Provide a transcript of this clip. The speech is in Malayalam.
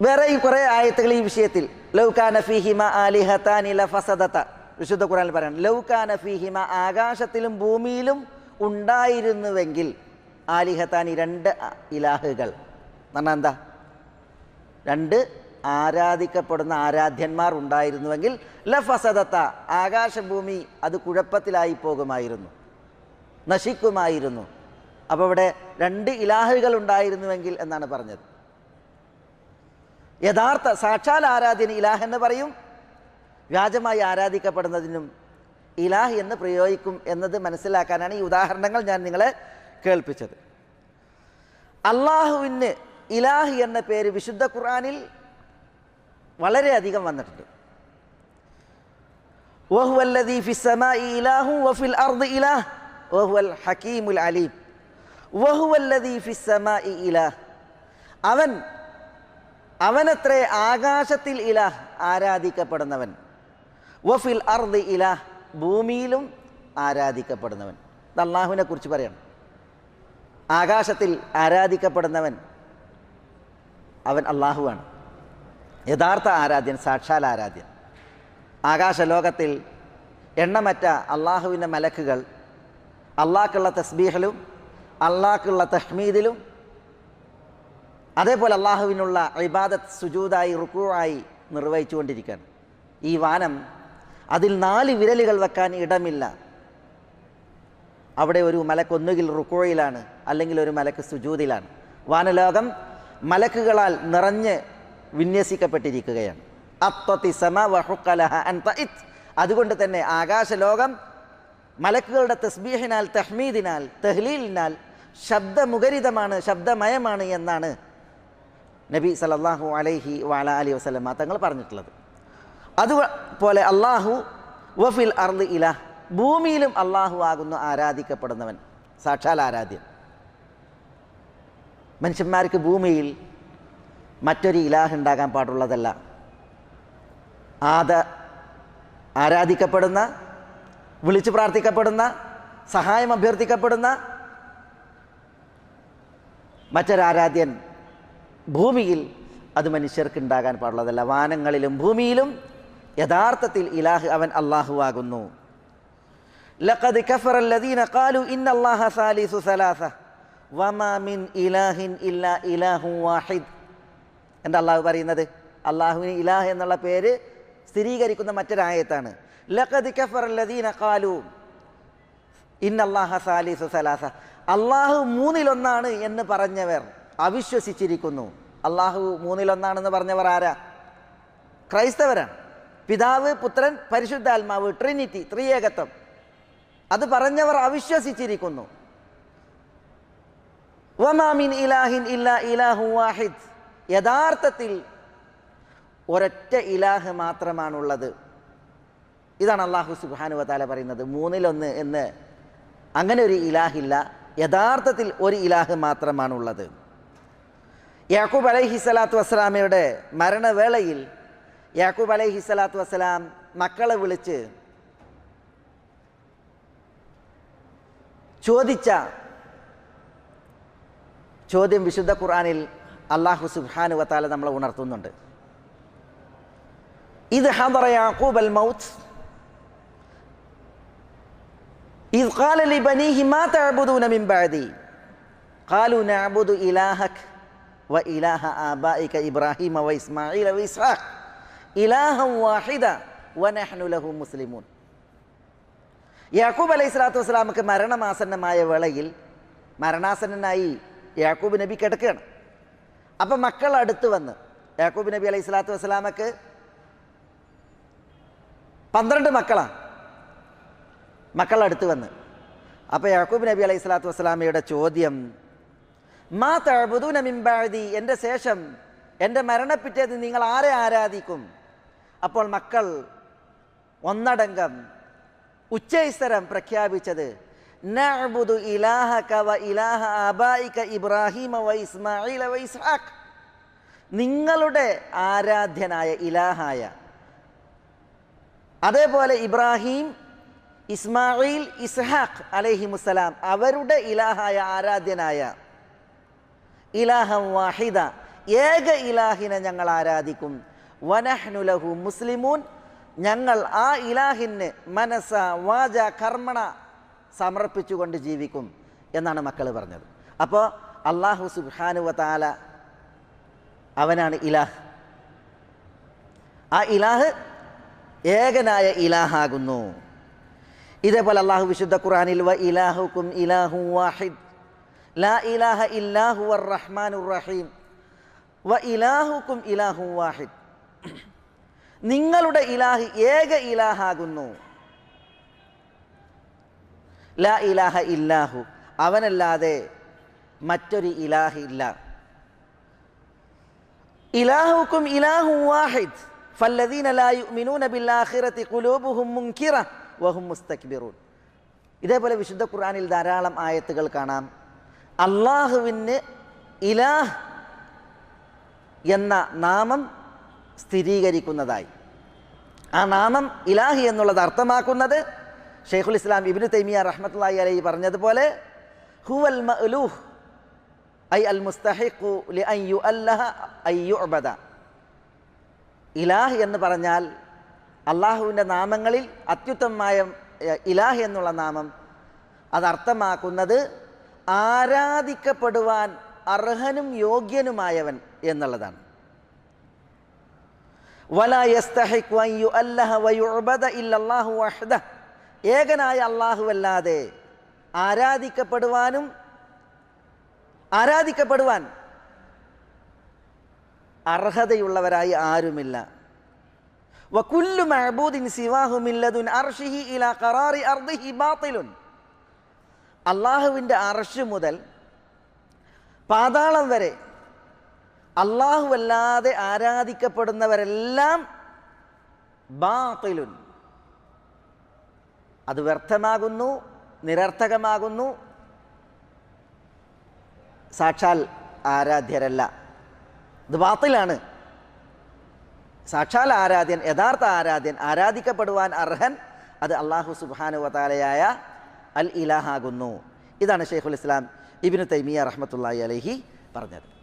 വേറെയും കുറേ ആയത്തുകൾ ഈ വിഷയത്തിൽ. ലൗകാന ഫീഹിമ ആലിഹത്താനി ലഫസദത വിശുദ്ധ ഖുറാനിൽ പറയണം. ലൗകാന ഫിഹിമ ആകാശത്തിലും ഭൂമിയിലും ഉണ്ടായിരുന്നുവെങ്കിൽ ആലിഹത്താനി രണ്ട് ഇലാഹുകൾ. പറഞ്ഞാൽ എന്താ? രണ്ട് ആരാധിക്കപ്പെടുന്ന ആരാധ്യന്മാർ ഉണ്ടായിരുന്നുവെങ്കിൽ ലഫസദത്ത ആകാശഭൂമി അത് കുഴപ്പത്തിലായി പോകുമായിരുന്നു. നശിക്കുമായിരുന്നു. അപ്പോൾ ഇവിടെ രണ്ട് ഇലാഹുകൾ ഉണ്ടായിരുന്നുവെങ്കിൽ എന്നാണ് പറഞ്ഞത്. യഥാർത്ഥ സാക്ഷാൽ ആരാധന ഇലാഹ് എന്ന് പറയും. വ്യാജമായി ആരാധിക്കപ്പെടുന്നതിനും ഇലാഹ് എന്ന് പ്രയോഗിക്കും എന്നത് മനസ്സിലാക്കാനാണ് ഈ ഉദാഹരണങ്ങൾ ഞാൻ നിങ്ങളെ കേൾപ്പിച്ചത്. അള്ളാഹുവിന് ഇലാഹ് എന്ന പേര് വിശുദ്ധ ഖുറാനിൽ വളരെയധികം വന്നിട്ടുണ്ട്. അലീം. അവൻ അവനത്രേ ആകാശത്തിൽ ഇലാഹ് ആരാധിക്കപ്പെടുന്നവൻ. വഫിൽ അർദ് ഇലാഹ് ഭൂമിയിലും ആരാധിക്കപ്പെടുന്നവൻ. ഇത് അള്ളാഹുവിനെ കുറിച്ച് പറയണം. ആകാശത്തിൽ ആരാധിക്കപ്പെടുന്നവൻ അവൻ അള്ളാഹുവാണ്. യഥാർത്ഥ ആരാധ്യൻ സാക്ഷാൽ ആരാധ്യൻ. ആകാശലോകത്തിൽ എണ്ണമറ്റ അള്ളാഹുവിന്റെ മലക്കുകൾ അള്ളാഹ്ക്കുള്ള തസ്ബീഹിലും അള്ളാഹ്ക്കുള്ള തഹ്മീദിലും അതേപോലെ അള്ളാഹുവിനുള്ള ഇബാദത്ത് സുജൂതായി റുക്കുവായി നിർവഹിച്ചുകൊണ്ടിരിക്കുകയാണ്. ഈ വാനം അതിൽ നാല് വിരലുകൾ വെക്കാൻ ഇടമില്ല. അവിടെ ഒരു മലക്ക് ഒന്നുകിൽ റുക്കോയിലാണ് അല്ലെങ്കിൽ ഒരു മലക്ക് സുജൂതിലാണ്. വാനലോകം മലക്കുകളാൽ നിറഞ്ഞ് വിന്യസിക്കപ്പെട്ടിരിക്കുകയാണ്. അതുകൊണ്ട് തന്നെ ആകാശലോകം മലക്കുകളുടെ തസ്ബീഹിനാൽ തഹ്മീദിനാൽ തെഹ്ലീലിനാൽ ശബ്ദമുഖരിതമാണ് ശബ്ദമയമാണ് എന്നാണ് നബി സല്ലല്ലാഹു അലൈഹി വാല അലി വസ്ലമ തങ്ങൾ പറഞ്ഞിട്ടുള്ളത്. അതുപോലെ അള്ളാഹു വഫിൽ അർദ് ഇലാഹ് ഭൂമിയിലും അള്ളാഹു ആകുന്നു ആരാധിക്കപ്പെടുന്നവൻ സാക്ഷാൽ ആരാധ്യൻ. മനുഷ്യന്മാർക്ക് ഭൂമിയിൽ മറ്റൊരു ഇലാഹ് ഉണ്ടാകാൻ പാടുള്ളതല്ല. ആദ ആരാധിക്കപ്പെടുന്ന വിളിച്ചു പ്രാർത്ഥിക്കപ്പെടുന്ന സഹായം അഭ്യർത്ഥിക്കപ്പെടുന്ന മറ്റൊരാരാധ്യൻ ഭൂമിയിൽ അത് മനുഷ്യർക്കുണ്ടാകാൻ പാടുള്ളതല്ല. വാനങ്ങളിലും ഭൂമിയിലും യഥാർത്ഥത്തിൽ ഇലാഹ് അവൻ അള്ളാഹു ആകുന്നു ലഖദ് ഖാലു സലാസ വമാ മിൻ ഇലാഹിൻ ഇല്ലാ ഇലാഹു വാഹിദ്. എന്താ അള്ളാഹു പറയുന്നത്? അള്ളാഹുവിന് ഇലാഹ് എന്നുള്ള പേര് സ്ഥിരീകരിക്കുന്ന മറ്റൊരായത്താണ്. ലഖദ് ഖാലു സലാസ അള്ളാഹു മൂന്നിലൊന്നാണ് എന്ന് പറഞ്ഞവർ. അവിശ്വസിച്ചിരിക്കുന്നു. അള്ളാഹു മൂന്നിലൊന്നാണെന്ന് പറഞ്ഞവർ ആരാ? ക്രൈസ്തവരാണ്. പിതാവ് പുത്രൻ പരിശുദ്ധാത്മാവ് ട്രിനിറ്റി ത്രിയേകത്വം. അത് പറഞ്ഞവർ അവിശ്വസിച്ചിരിക്കുന്നു. ഇലാഹിൻ ഇല്ലാ ഇലാഹു വാഹിദ്. യഥാർത്ഥത്തിൽ ഒരൊറ്റ ഇലാഹ് മാത്രമാണുള്ളത്. ഇതാണ് അള്ളാഹു സുബാനു വതാല പറയുന്നത്. മൂന്നിലൊന്ന് എന്ന്. അങ്ങനെ ഒരു ഇലാഹില്ല. യഥാർത്ഥത്തിൽ ഒരു ഇലാഹ് മാത്രമാണുള്ളത്. യാക്കൂബ് അലൈഹി സ്വലാത്തു വസ്സലാമയുടെ മരണവേളയിൽ യാക്കൂബ് അലൈഹി സ്വലാത്തു വസ്സലാം മക്കളെ വിളിച്ച് ചോദിച്ച ചോദ്യം വിശുദ്ധ ഖുർആനിൽ അള്ളാഹു സുബ്ഹാനു വതാല നമ്മളെ ഉണർത്തുന്നുണ്ട് ഇത് ഹദറ യാക്കൂബ് അൽ മൗത്ത് إذ قال لبنيه ما تعبدون من بعدي قالوا نعبد إلهك വ ഇലാഹ ആബായിക ഇബ്രാഹിം വ ഇസ്മായിൽ വ ഇസ്ഹാഖ് ഇലാഹം വാഹിദ വനഹ്നു ലഹു മുസ്ലിമൂൻ യാക്കൂബ് അലൈഹി സ്വലാത്തു വസ്സലാമക്ക് മരണമാസന്നമായ വേളയിൽ മരണാസന്നനായി യാക്കൂബ് നബി കിടക്കുകയാണ്. അപ്പം മക്കൾ അടുത്ത് വന്ന് യാക്കൂബ് നബി അലൈഹി സ്വലാത്തു വസ്സലാമക്ക് പന്ത്രണ്ട് മക്കളാണ് മക്കളടുത്ത് വന്ന്. അപ്പോൾ യാക്കൂബ് നബി അലൈഹി സ്വലാത്തു വസ്സലാമയുടെ ചോദ്യം മാ തഴബുദൂന മിമ്പാഴുതി എന്റെ ശേഷം എന്റെ മരണപ്പിറ്റേത് നിങ്ങൾ ആരെ ആരാധിക്കും? അപ്പോൾ മക്കൾ ഒന്നടങ്കം ഉച്ചൈസ്തരം പ്രഖ്യാപിച്ചത് നഅബുദു ഇലാഹക വ ഇലാഹ അബായിക ഇബ്രാഹിമ വ ഇസ്മായില വ നിങ്ങളുടെ ആരാധ്യനായ ഇലാഹായ അതേപോലെ ഇബ്രാഹിം ഇസ്മായിൽ ഇസ്ഹാഖ് അലൈഹിമുസ്സലാം അവരുടെ ഇലാഹായ ആരാധ്യനായ ഇലാഹം വാഹിദ. ഏക ഇലാഹിനെ ഞങ്ങൾ ആരാധിക്കും. വനഹ്നുലഹു മുസ്ലിമൂൻ. ഞങ്ങൾ ആ ഇലാഹിന് മനസ്സ വാച കർമ്മണ സമർപ്പിച്ചുകൊണ്ട് ജീവിക്കും എന്നാണ് മക്കൾ പറഞ്ഞത്. അപ്പോൾ അള്ളാഹു സുബാനുവ താല അവനാണ് ഇലാഹ്. ആ ഇലാഹ് ഏകനായ ഇലാഹാകുന്നു. ഇതേപോലെ അള്ളാഹു വിശുദ്ധ ഖുറാനിൽ വ ഇലാഹുക്കും ഇലാഹു വാഹിദ് ലാ ഇലാഹ ഇല്ലാഹു റഹ്മാനുർ റഹീം. വ ഇലാഹുക്കും ഇലാഹു വാഹിദ്. നിങ്ങളുടെ ഇലാഹി ഏക ഇലാഹാകുന്നു. ലാ ഇലാഹ ഇല്ലാഹു. അവനല്ലാതെ മറ്റൊരു ഇലാഹ് ഇല്ല. ഇലാഹുക്കും ഇലാഹു വാഹിദ്. ഫല്ലദീന ലാ യുഅ്മിനൂന ബിൽആഖിറതി ഖുലൂബുഹും മുൻകിറ വഹും മുസ്തക്ബിറൂൻ. ഇതേപോലെ വിശുദ്ധ ഖുർആനിൽ ധാരാളം ആയത്തുകൾ കാണാം. അള്ളാഹുവിന് ഇലാഹ് എന്ന നാമം സ്ഥിരീകരിക്കുന്നതായി. ആ നാമം ഇലാഹി എന്നുള്ളത് അർത്ഥമാക്കുന്നത് ഷെയ്ഖുൽ ഇസ്ലാം ഇബിനു തൈമിയ റഹ്മത്തുള്ളാഹി അലൈ പറഞ്ഞതുപോലെ ഹുവൽ മഅലൂഹ് ഐ അൽ മുസ്തഹിഖു ലി അൻ യുഅല്ലഹ ഐ യുഅബദ. ഇലാഹ് എന്ന് പറഞ്ഞാൽ അള്ളാഹുവിന്റെ നാമങ്ങളിൽ അത്യുത്തമമായ ഇലാഹ് എന്നുള്ള നാമം അതർത്ഥമാക്കുന്നത് ആരാധിക്കപ്പെടുവാൻ അർഹനും യോഗ്യനുമായവൻ എന്നുള്ളതാണ്. ഏകനായ അള്ളാഹു അല്ലാതെ ആരാധിക്കപ്പെടുവാനും ആരാധിക്കപ്പെടുവാൻ അർഹതയുള്ളവരായി ആരുമില്ല. വക്കുല്ലു മഹബൂദിൻ സിവാഹുമില്ലതുൻ അർഷിഹി ഇലാ കറാറി അർദിഹി ബാത്തിലുൻ. അള്ളാഹുവിന്റെ അർഷ് മുതൽ പാതാളം വരെ അള്ളാഹുവല്ലാതെ ആരാധിക്കപ്പെടുന്നവരെല്ലാം ബാത്തിലുൻ. അത് വ്യർത്ഥമാകുന്നു നിരർത്ഥകമാകുന്നു. സാക്ഷാൽ ആരാധ്യരല്ല. ഇത് ബാത്തിലാണ്. സാക്ഷാൽ ആരാധ്യൻ യഥാർത്ഥ ആരാധ്യൻ ആരാധിക്കപ്പെടുവാൻ അർഹൻ അത് അള്ളാഹു സുബാനുവതാലയായ അൽ ഇലാഹാകുന്നു ഇതാണ് ഷെയ്ഖുൽ ഇസ്ലാം ഇബിന് തൈമിയ റഹ്മത്തുള്ളാഹി അലൈഹി പറഞ്ഞത്.